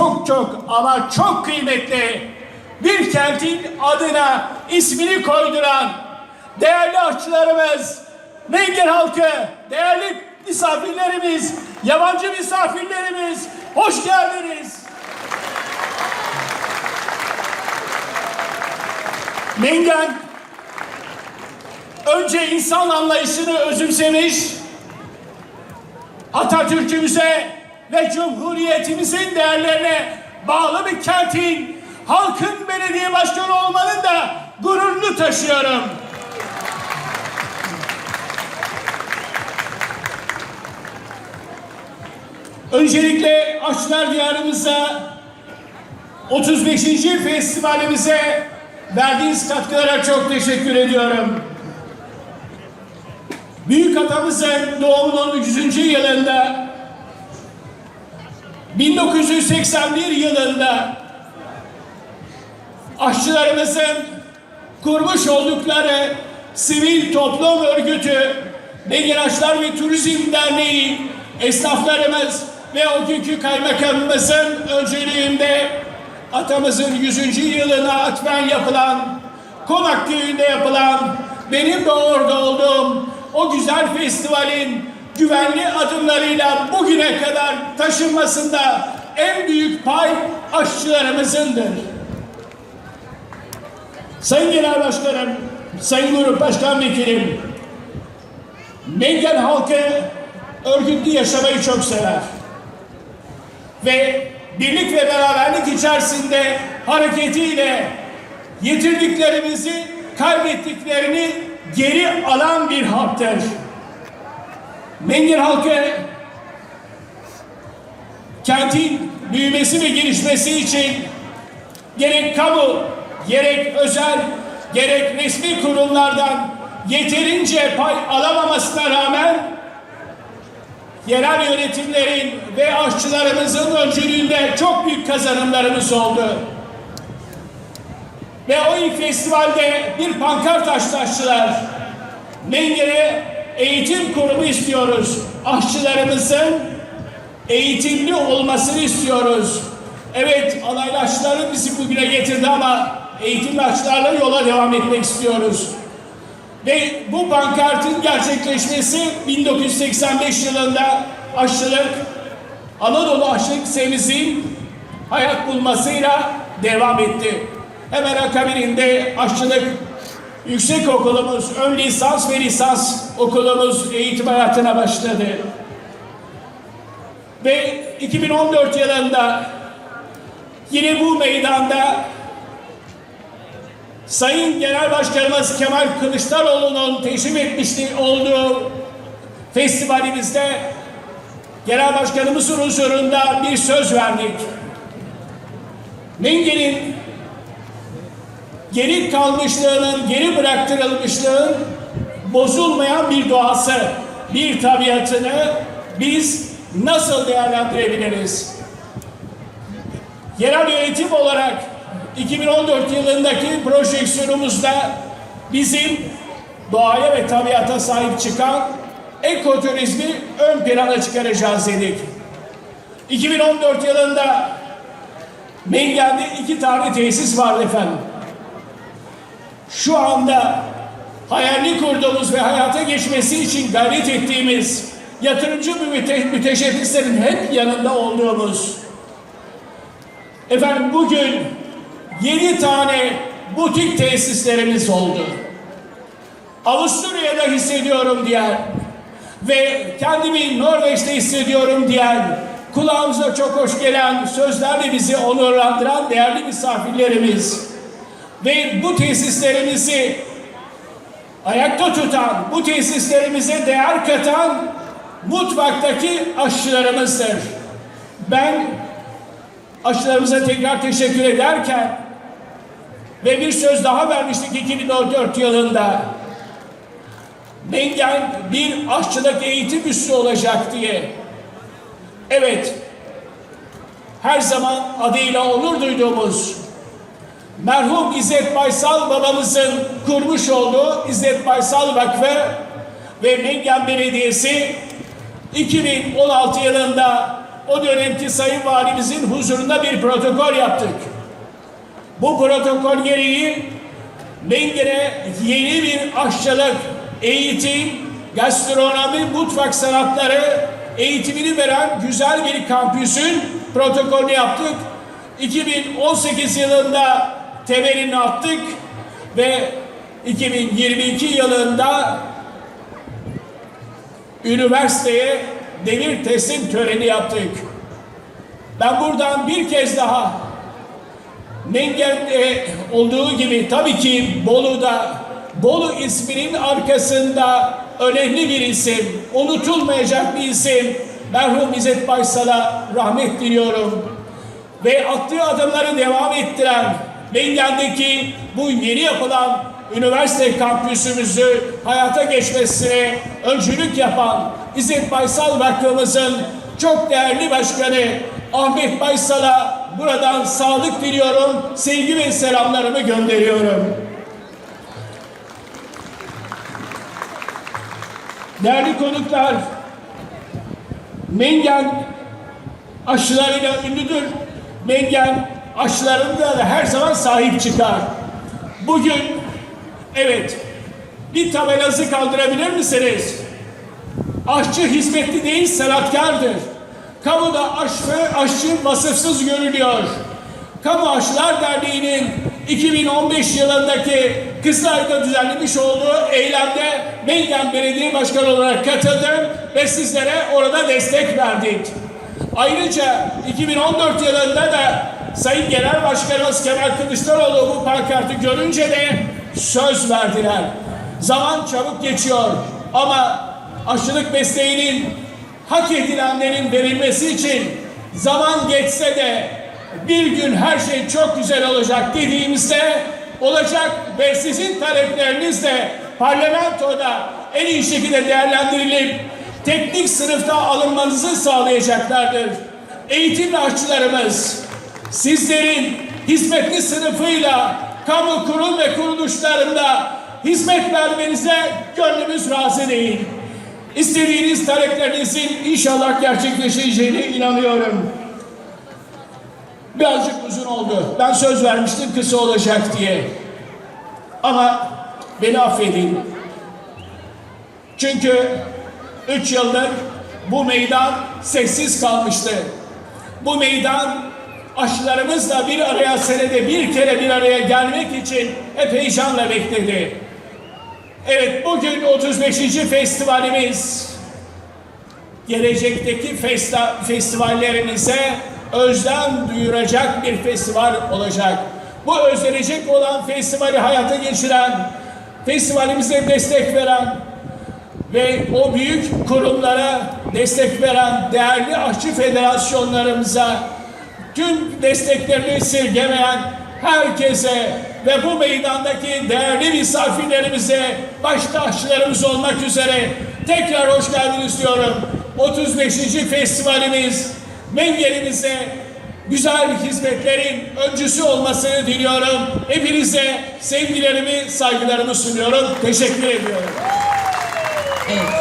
çok çok ama çok kıymetli bir kentin adına ismini koyduran değerli aşçılarımız, Mengel halkı, değerli misafirlerimiz, yabancı misafirlerimiz, hoş geldiniz. Mengen önce insan anlayışını özümsemiş, Atatürk'ümüze ve Cumhuriyetimizin değerlerine bağlı bir kentin halkın belediye başkanı olmanın da gururunu taşıyorum. Öncelikle Aşçılar Diyarımıza 35. festivalimize verdiğiniz katkılara çok teşekkür ediyorum. Büyük atamızın doğumunun 100. yılında 1981 yılında aşçılarımızın kurmuş oldukları sivil toplum örgütü Begir Aşçılar ve Turizm Derneği esnaflarımız ve o günkü kaymakamımızın öncülüğünde atamızın 100. yılına atfen yapılan Konak Köyü'nde yapılan benim de orada olduğum o güzel festivalin güvenli adımlarıyla bugüne kadar taşınmasında en büyük pay aşçılarımızındır. Sayın Genel Başkanım, Sayın Grup Başkan Vekilim, Mengen halkı örgütlü yaşamayı çok sever. Ve birlik ve beraberlik içerisinde hareketiyle yitirdiklerimizi, kaybettiklerini geri alan bir halktır. Mengir halkı kentin büyümesi ve gelişmesi için gerek kamu, gerek özel, gerek resmi kurumlardan yeterince pay alamamasına rağmen yerel yönetimlerin ve aşçılarımızın öncülüğünde çok büyük kazanımlarımız oldu. Ve o festivalde bir pankart açtı aşçılar. Mengere'ye eğitim kurumu istiyoruz. Aşçılarımızın eğitimli olmasını istiyoruz. Evet alaylı aşçıların bizi bugüne getirdi ama eğitimli aşçılarla yola devam etmek istiyoruz. Ve bu pankartın gerçekleşmesi 1985 yılında aşçılık, Anadolu aşçılık lisemizin hayat bulmasıyla devam etti. Hemen akabininde aşçılık yüksek okulumuz, ön lisans ve lisans okulumuz eğitim hayatına başladı. Ve 2014 yılında yine bu meydanda Sayın Genel Başkanımız Kemal Kılıçdaroğlu'nun teşrif etmişti olduğu festivalimizde Genel Başkanımızın huzurunda bir söz verdik. Mengen'in geri kalmışlığının, geri bıraktırılmışlığın bozulmayan bir doğası, bir tabiatını biz nasıl değerlendirebiliriz? Yerel yönetim olarak 2014 yılındaki projeksiyonumuzda bizim doğaya ve tabiata sahip çıkan ekoturizmi ön plana çıkaracağız dedik. 2014 yılında Mengen'de iki tane tesis vardı efendim. Şu anda hayalini kurduğumuz ve hayata geçmesi için gayret ettiğimiz yatırımcı müte müteşebbislerin hep yanında olduğumuz efendim bugün yedi tane butik tesislerimiz oldu. Avusturya'da hissediyorum diyen ve kendimi Norveç'te hissediyorum diyen kulağımıza çok hoş gelen sözlerle bizi onurlandıran değerli misafirlerimiz ve bu tesislerimizi ayakta tutan, bu tesislerimize değer katan mutfaktaki aşçılarımızdır. Ben aşçılarımıza tekrar teşekkür ederken ve bir söz daha vermiştik 2014 yılında. Mengen bir aşçılık eğitim üssü olacak diye. Evet, her zaman adıyla onur duyduğumuz merhum İzzet Baysal babamızın kurmuş olduğu İzzet Baysal Vakfı ve Mengen Belediyesi 2016 yılında o dönemki Sayın Valimizin huzurunda bir protokol yaptık. Bu protokol gereği Mengen'e yeni bir aşçılık, eğitim, gastronomi, mutfak sanatları eğitimini veren güzel bir kampüsün protokolünü yaptık. 2018 yılında temelini attık ve 2022 yılında üniversiteye devir teslim töreni yaptık. Ben buradan bir kez daha Mengen'de olduğu gibi tabii ki Bolu'da Bolu isminin arkasında önemli bir isim, unutulmayacak bir isim. Merhum İzzet Baysal'a rahmet diliyorum. Ve attığı adımları devam ettiren Mengen'deki bu yeni yapılan üniversite kampüsümüzü hayata geçmesine öncülük yapan İzzet Baysal Vakfımızın çok değerli başkanı Ahmet Baysal'a buradan sağlık diliyorum, sevgi ve selamlarımı gönderiyorum. Değerli konuklar, Mengen aşılarıyla ünlüdür. Mengen aşılarında da her zaman sahip çıkar. Bugün evet bir tabelanızı kaldırabilir misiniz? Aşçı hizmetli değil sanatkardır. Kamuda aşçı, aşçı vasıfsız görülüyor. Kamu Aşçılar Derneği'nin 2015 yılındaki Kızılay'da düzenlemiş olduğu eylemde Mengen Belediye Başkanı olarak katıldım ve sizlere orada destek verdik. Ayrıca 2014 yılında da Sayın Genel Başkanımız Kemal Kılıçdaroğlu bu pankartı görünce de söz verdiler. Zaman çabuk geçiyor ama aşçılık mesleğinin hak edilenlerin verilmesi için zaman geçse de bir gün her şey çok güzel olacak dediğimizde olacak ve sizin talepleriniz de parlamentoda en iyi şekilde değerlendirilip teknik sınıfta alınmanızı sağlayacaklardır. Eğitim aşçılarımız sizlerin hizmetli sınıfıyla kamu kurum ve kuruluşlarında hizmet vermenize gönlümüz razı değil. İstediğiniz taleplerinizin inşallah gerçekleşeceğine inanıyorum. Birazcık uzun oldu. Ben söz vermiştim kısa olacak diye. Ama beni affedin. Çünkü üç yıldır bu meydan sessiz kalmıştı. Bu meydan aşılarımızla bir araya senede bir kere bir araya gelmek için hep heyecanla bekledi. Evet bugün 35. festivalimiz gelecekteki festa, festivallerimize özlem duyuracak bir festival olacak. Bu özlenecek olan festivali hayata geçiren, festivalimize destek veren ve o büyük kurumlara destek veren değerli aşçı federasyonlarımıza tüm desteklerini esirgemeyen herkese ve bu meydandaki değerli misafirlerimize başta aşçılarımız olmak üzere tekrar hoş geldiniz diyorum. 35. festivalimiz Mengenimize güzel hizmetlerin öncüsü olmasını diliyorum. Hepinize sevgilerimi, saygılarımı sunuyorum. Teşekkür ediyorum. Evet.